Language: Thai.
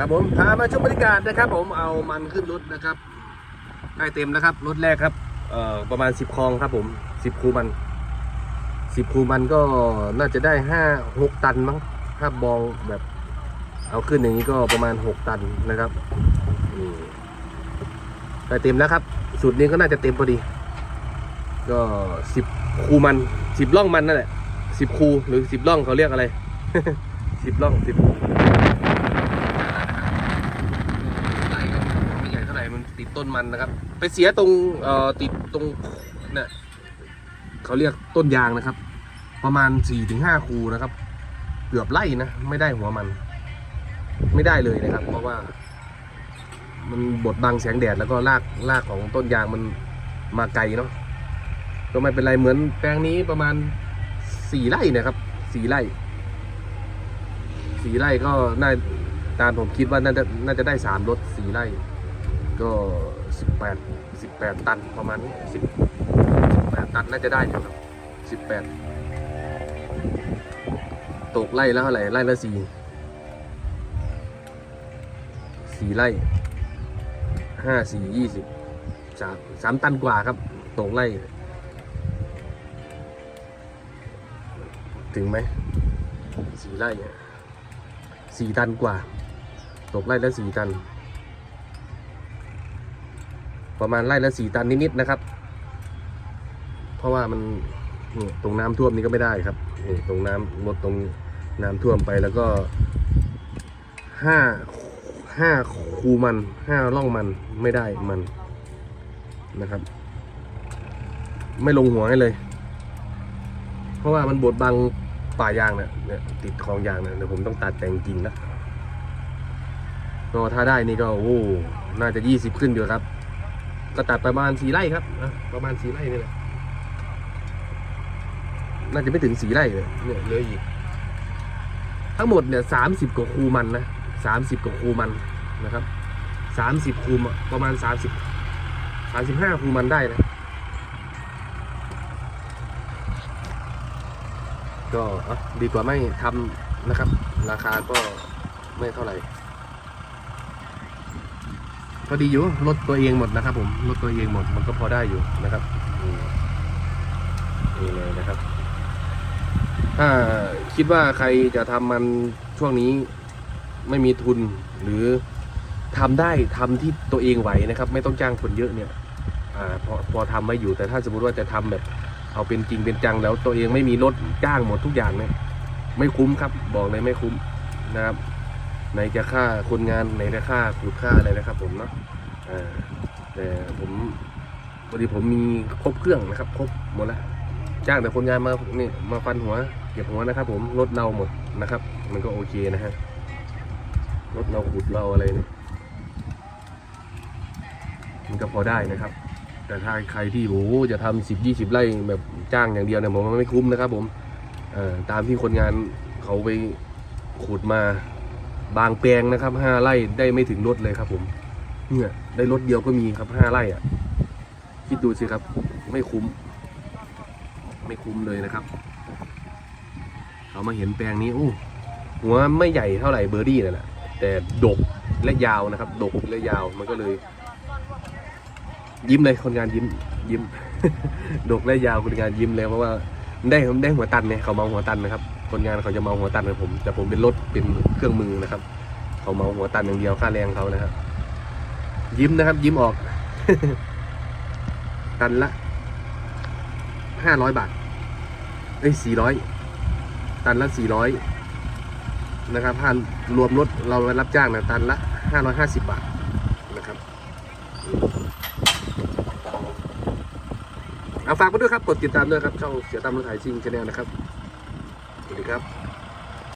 ครับผมพามาชมบรรยากาศนะครับ ผมเอามันขึ้นรถนะครับใกล้เต็มแล้วครับรถแรกครับเอ่อประมาณ 10คลองครับผม 10 คูมัน 10 คูมันก็น่าจะได้5 6ตันมั้งถ้าบองแบบ เอาขึ้นอย่างนี้ก็ประมาณ 6 ตันนะครับอืมใกล้เต็มแล้วครับสูตรนี้ก็น่าจะเต็มพอดี ก็ 10 คูมัน 10ล่องมันนั่นแหละ10 คูหรือ 10ล่องเขาเรียกอะไร 10ล่อง10 ไร่ก็ไม่ใหญ่เท่าไหร่มัน ต้นมันนะครับ ไปเสียตรงเอ่อติดตรงเนี่ยเขาเรียกต้นยางนะครับ ประมาณสี่ถึงห้าคูนะครับ เกือบไร่นะ ไม่ได้หัวมัน ไม่ได้เลยนะครับ เพราะว่า มันบดบังแสงแดดแล้วก็รากรากของต้นยางมันมาไกลเนาะก็ไม่เป็นไรเหมือนแปลงนี้ประมาณสี่ไร่นะครับสี่ไร่สี่ไร่ก็น่าตามผมคิดว่าน่าจะน่าจะได้สามรถสี่ไร่ ก็สิบแปดสิบแปดตันประมาณนี้สิบแปดตันน่าจะได้อยู่ครับสิบแปดตกไร่แล้วเท่าไหร่ไร่ละสี่สี่ไร่ห้าสี่ยี่สิบสามสามตันกว่าครับ ตกไร่ถึงไหมสี่ไร่สี่ตันกว่า ตกไร่ละสี่ตัน ประมาณไร่ละสี่ตันนิดๆนะครับ เพราะว่ามันตรงน้ำท่วมนี้ก็ไม่ได้ครับตรงน้ำลดตรงน้ำท่วมไปแล้วก็ห้าห้าคูมันห้าร่องมันไม่ได้มันนะครับ ไม่ลงหัวให้เลย เพราะว่ามันบดบังป่ายางเนี่ยเนี่ยติดคลองยางเนี่ยเดี๋ยวผมต้องตัดแต่งกิ่งแล้วก็ถ้าได้นี่ก็โอ้ น่าจะยี่สิบขึ้นอยู่ครับ ก็ตัดประมาณสี่ไร่ครับนะประมาณสี่ไร่นี่แหละน่าจะไม่ถึงสี่ไร่เลยเนี่ยเหลืออีก ทั้งหมดเนี่ยสามสิบกว่าคูมันนะสามสิบกว่าคูมันนะครับสามสิบคูมประมาณสามสิบสามสิบห้าคูมันได้นะก็อะดีกว่าไม่ทำนะครับ ราคาก็ไม่เท่าไหร่ ก็ดีอยู่รถตัวเองหมดนะครับ ผมรถตัวเองหมดมันก็พอได้อยู่นะครับนี่เลยนะครับ ถ้าคิดว่าใครจะทำมันช่วงนี้ไม่มีทุนหรือทำได้ทำที่ตัวเองไหวนะครับ ไม่ต้องจ้างคนเยอะเนี่ยอ่าพอพอทำไม่อยู่แต่ถ้าสมมติว่าจะทำแบบ เอาเป็นจริงเป็นจังแล้วตัวเองไม่มีรถจ้างหมดทุกอย่างเนี่ยไม่คุ้มครับ บอกเลยไม่คุ้มนะครับ ไหนจะค่าคนงานไหนจะค่าขูดค่าอะไรนะครับ ผมเนาะแต่ผมพอดีผมมีครบเครื่องนะครับ ครบหมดแล้วจ้างแต่คนงานมานี่มาฟันหัวเก็บหัวนะครับ ผมรถเราหมดนะครับ มันก็โอเคนะฮะรถเราขุดเราอะไรเนี่ยมันก็พอได้นะครับ แต่ถ้าใครที่โอ้โหจะทำสิบยี่สิบไร่แบบจ้างอย่างเดียวเนี่ยผมไม่คุ้มนะครับ ผมตามที่คนงานเขาไปขุดมา บางแปลงนะครับห้าไร่ได้ไม่ถึงรถเลยครับผม เนี่ยได้รถเดียวก็มีครับห้าไร่อะ คิดดูสิครับ ไม่คุ้ม ไม่คุ้มเลยนะครับเขามาเห็นแปลงนี้โอ้หัวไม่ใหญ่เท่าไหร่เบอร์ดี้นั่นแหละแต่ดกและยาวนะครับ ดกและยาวมันก็เลย ยิ้มเลยคนงานยิ้ม ยิ้ม ดกและยาวคนงานยิ้มเลยเพราะว่าได้ได้หัวตันเนี่ยเขามาหัวตันนะครับ คนงานเขาจะเมาหัวตันกับผม แต่ผมเป็นรถเป็นเครื่องมือนะครับ เขาเมาหัวตันอย่างเดียวค่าแรงเขานะครับ ยิ้มนะครับ ยิ้มออก ตันละห้าร้อยบาทเอ้ยสี่ร้อยตันละสี่ร้อยนะครับถ้ารวมรถเรารับจ้างนะตันละห้าร้อยห้าสิบบาทนะครับเอาฝากไปด้วยครับ กดติดตามด้วยครับ ช่องเสียตามรถไถซิ่งชาแนลนะครับ ดีครับ